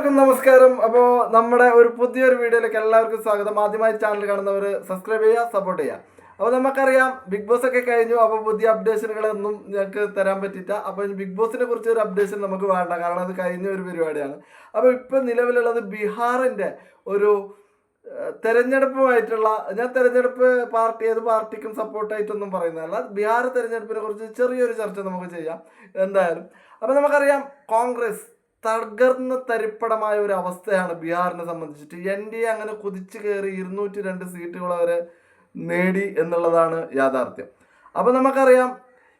എല്ലാവർക്കും നമസ്കാരം. അപ്പോൾ നമ്മുടെ ഒരു പുതിയൊരു വീഡിയോയിലേക്ക് എല്ലാവർക്കും സ്വാഗതം. ആദ്യമായി ചാനൽ കാണുന്നവർ സബ്സ്ക്രൈബ് ചെയ്യുക സപ്പോർട്ട് ചെയ്യുക. അപ്പോൾ നമുക്കറിയാം ബിഗ് ബോസ് ഒക്കെ കഴിഞ്ഞു. അപ്പോൾ പുതിയ അപ്ഡേഷനുകളൊന്നും ഞങ്ങൾക്ക് തരാൻ പറ്റില്ല അപ്പോൾ ബിഗ് ബോസിനെ കുറിച്ച് ഒരു അപ്ഡേഷൻ നമുക്ക് വേണ്ട. കാരണം അത് കഴിഞ്ഞ ഒരു പരിപാടിയാണ്. അപ്പോൾ ഇപ്പോൾ നിലവിലുള്ളത് ബീഹാറിന്റെ ഒരു തെരഞ്ഞെടുപ്പുമായിട്ടുള്ള ഞാൻ തെരഞ്ഞെടുപ്പ് പാർട്ടി ഏത് പാർട്ടിക്കും സപ്പോർട്ടായിട്ടൊന്നും പറയുന്നതല്ല. ബീഹാർ തെരഞ്ഞെടുപ്പിനെ കുറിച്ച് ചെറിയൊരു ചർച്ച നമുക്ക് ചെയ്യാം. എന്തായാലും. അപ്പോൾ നമുക്കറിയാം കോൺഗ്രസ് തകർന്ന് തരിപ്പടമായ ഒരു അവസ്ഥയാണ് ബീഹാറിനെ സംബന്ധിച്ചിട്ട്. എൻ ഡി എ അങ്ങനെ കുതിച്ചു കയറി ഇരുന്നൂറ്റി രണ്ട് സീറ്റുകൾ അവരെ നേടി എന്നുള്ളതാണ് യാഥാർത്ഥ്യം. അപ്പോൾ നമുക്കറിയാം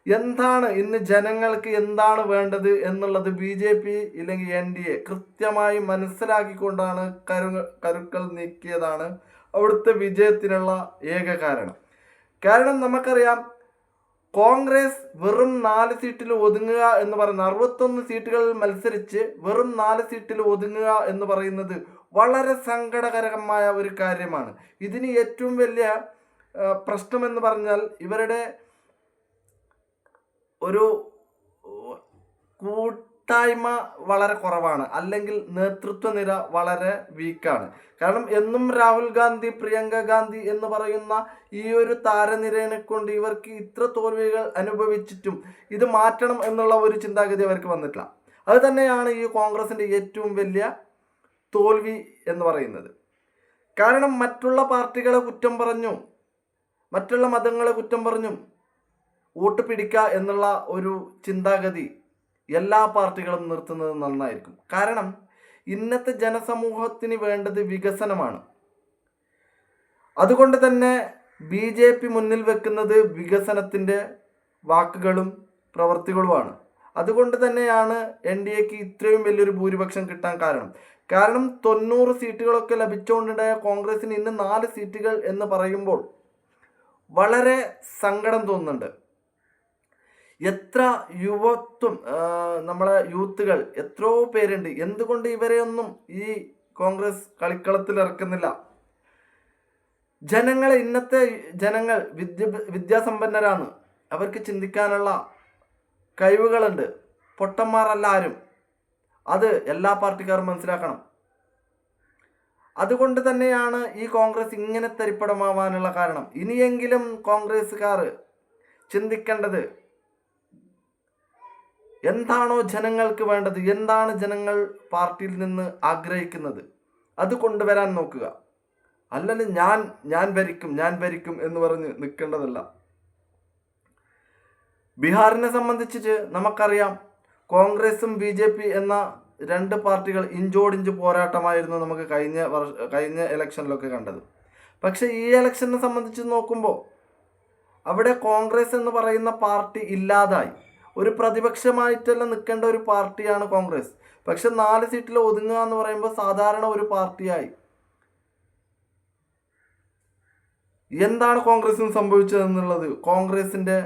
എന്താണ് ഇന്ന് ജനങ്ങൾക്ക് എന്താണ് വേണ്ടത് എന്നുള്ളത് ബി ജെ പി ഇല്ലെങ്കിൽ എൻ ഡി എ കൃത്യമായി മനസ്സിലാക്കിക്കൊണ്ടാണ് കരു കരുക്കൾ നീക്കിയതാണ് അവിടുത്തെ വിജയത്തിനുള്ള ഏക കാരണം. കാരണം നമുക്കറിയാം കോൺഗ്രസ് വെറും നാല് സീറ്റിൽ ഒതുങ്ങുക എന്ന് പറയുന്ന അറുപത്തൊന്ന് സീറ്റുകളിൽ മത്സരിച്ച് വെറും നാല് സീറ്റിൽ ഒതുങ്ങുക എന്ന് പറയുന്നത് വളരെ സങ്കടകരമായ ഒരു കാര്യമാണ്. ഇതിന് ഏറ്റവും വലിയ പ്രശ്നമെന്ന് പറഞ്ഞാൽ ഇവരുടെ ഒരു കൂട്ടായ്മ വളരെ കുറവാണ്. അല്ലെങ്കിൽ നേതൃത്വ നിര വളരെ വീക്കാണ്. കാരണം എന്നും രാഹുൽ ഗാന്ധി പ്രിയങ്ക ഗാന്ധി എന്ന് പറയുന്ന ഈ ഒരു താരനിരയെ കൊണ്ട് ഇവർക്ക് ഇത്ര തോൽവികൾ അനുഭവിച്ചിട്ടും ഇത് മാറ്റണം എന്നുള്ള ഒരു ചിന്താഗതി അവർക്ക് വന്നിട്ടില്ല. അത് തന്നെയാണ് ഈ കോൺഗ്രസിന്റെ ഏറ്റവും വലിയ തോൽവി എന്ന് പറയുന്നത്. കാരണം മറ്റുള്ള പാർട്ടികളെ കുറ്റം പറഞ്ഞു മറ്റുള്ള മതങ്ങളെ കുറ്റം പറഞ്ഞും വോട്ട് പിടിക്കുക എന്നുള്ള ഒരു ചിന്താഗതി എല്ലാ പാർട്ടികളും നിർത്തുന്നത് നന്നായിരിക്കും. കാരണം ഇന്നത്തെ ജനസമൂഹത്തിന് വേണ്ടത് വികസനമാണ്. അതുകൊണ്ട് തന്നെ ബി ജെ പി മുന്നിൽ വെക്കുന്നത് വികസനത്തിന്റെ വാക്കുകളും പ്രവർത്തികളുമാണ്. അതുകൊണ്ട് തന്നെയാണ് എൻ ഡി എക്ക് ഇത്രയും വലിയൊരു ഭൂരിപക്ഷം കിട്ടാൻ കാരണം. കാരണം തൊണ്ണൂറ് സീറ്റുകളൊക്കെ ലഭിച്ചുകൊണ്ടുണ്ടായ കോൺഗ്രസിന് ഇന്ന് നാല് സീറ്റുകൾ എന്ന് പറയുമ്പോൾ വളരെ സങ്കടം തോന്നുന്നുണ്ട്. എത്ര യുവത്വം നമ്മളെ യൂത്തുകൾ എത്രയോ പേരുണ്ട്. എന്തുകൊണ്ട് ഇവരെയൊന്നും ഈ കോൺഗ്രസ് കളിക്കളത്തിൽ ഇറക്കുന്നില്ല? ജനങ്ങളെ ഇന്നത്തെ ജനങ്ങൾ വിദ്യ വിദ്യാസമ്പന്നരാണ്. അവർക്ക് ചിന്തിക്കാനുള്ള കഴിവുകളുണ്ട്. പൊട്ടന്മാരല്ല ആരും. അത് എല്ലാ പാർട്ടിക്കാരും മനസ്സിലാക്കണം. അതുകൊണ്ട് തന്നെയാണ് ഈ കോൺഗ്രസ് ഇങ്ങനെ തരിപ്പടമാവാനുള്ള കാരണം. ഇനിയെങ്കിലും കോൺഗ്രസ്സുകാർ ചിന്തിക്കേണ്ടത് എന്താണോ ജനങ്ങൾക്ക് വേണ്ടത് എന്താണ് ജനങ്ങൾ പാർട്ടിയിൽ നിന്ന് ആഗ്രഹിക്കുന്നത് അത് കൊണ്ടുവരാൻ നോക്കുക. അല്ലെങ്കിൽ ഞാൻ ഞാൻ ഭരിക്കും ഞാൻ ഭരിക്കും എന്ന് പറഞ്ഞ് നിൽക്കേണ്ടതല്ല. ബീഹാറിനെ സംബന്ധിച്ച് നമുക്കറിയാം കോൺഗ്രസും ബി ജെ പി എന്ന രണ്ട് പാർട്ടികൾ ഇഞ്ചോടിഞ്ച് പോരാട്ടമായിരുന്നു നമുക്ക് കഴിഞ്ഞ വർഷ കഴിഞ്ഞ ഇലക്ഷനിലൊക്കെ കണ്ടത്. പക്ഷേ ഈ ഇലക്ഷനെ സംബന്ധിച്ച് നോക്കുമ്പോൾ അവിടെ കോൺഗ്രസ് എന്ന് പറയുന്ന പാർട്ടി ഇല്ലാതായി. ഒരു പ്രതിപക്ഷമായിട്ടല്ല നിൽക്കേണ്ട ഒരു പാർട്ടിയാണ് കോൺഗ്രസ്. പക്ഷെ നാല് സീറ്റിൽ ഒതുങ്ങുക എന്ന് പറയുമ്പോൾ സാധാരണ ഒരു പാർട്ടിയായി. എന്താണ് കോൺഗ്രസിന് സംഭവിച്ചതെന്നുള്ളത്? കോൺഗ്രസിന്റെ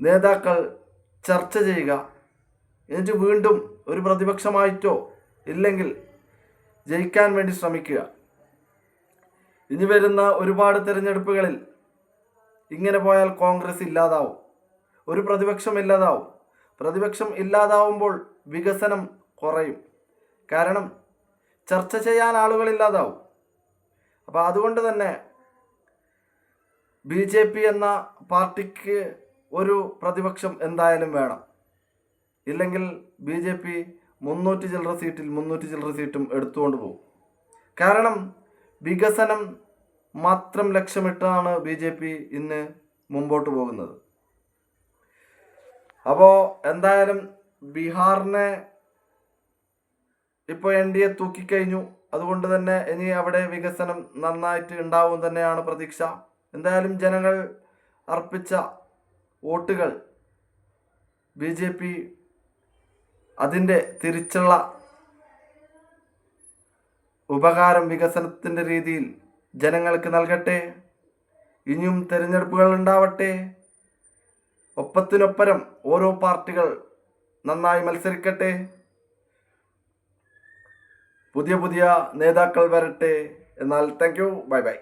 നേതാക്കൾ ചർച്ച ചെയ്യുക. എന്നിട്ട് വീണ്ടും ഒരു പ്രതിപക്ഷമായിട്ടോ ഇല്ലെങ്കിൽ ജയിക്കാൻ വേണ്ടി ശ്രമിക്കുക. ഇനി വരുന്ന ഒരുപാട് തിരഞ്ഞെടുപ്പുകളിൽ ഇങ്ങനെ പോയാൽ കോൺഗ്രസ് ഇല്ലാതാവും. ഒരു പ്രതിപക്ഷം ഇല്ലാതാവും. പ്രതിപക്ഷം ഇല്ലാതാവുമ്പോൾ വികസനം കുറയും. കാരണം ചർച്ച ചെയ്യാൻ ആളുകളില്ലാതാവും അപ്പോൾ അതുകൊണ്ട് തന്നെ ബി ജെ പി എന്ന പാർട്ടിക്ക് ഒരു പ്രതിപക്ഷം എന്തായാലും വേണം. ഇല്ലെങ്കിൽ ബി ജെ പി മുന്നൂറ്റി ചില്ലറ സീറ്റിൽ മുന്നൂറ്റി ചില്ലറ സീറ്റും എടുത്തുകൊണ്ട് പോകും. കാരണം വികസനം മാത്രം ലക്ഷ്യമിട്ടാണ് ബി ജെ പി ഇന്ന് മുമ്പോട്ട് പോകുന്നത്. അപ്പോൾ എന്തായാലും ബീഹാറിനെ ഇപ്പോൾ എൻ ഡി എ തൂക്കിക്കഴിഞ്ഞു. അതുകൊണ്ട് തന്നെ ഇനി അവിടെ വികസനം നന്നായിട്ട് ഉണ്ടാവും തന്നെയാണ് പ്രതീക്ഷ. എന്തായാലും ജനങ്ങൾ അർപ്പിച്ച വോട്ടുകൾ ബി ജെ പി അതിന്റെ തിരിച്ചുള്ള ഉപകാരം വികസനത്തിന്റെ രീതിയിൽ ജനങ്ങൾക്ക് നൽകട്ടെ. ഇനിയും തിരഞ്ഞെടുപ്പുകൾ ഉണ്ടാവട്ടെ. ഒപ്പത്തിനൊപ്പരം ഓരോ പാർട്ടികൾ നന്നായി മത്സരിക്കട്ടെ. പുതിയ പുതിയ നേതാക്കൾ വരട്ടെ. എന്നാൽ താങ്ക് യു ബൈ ബൈ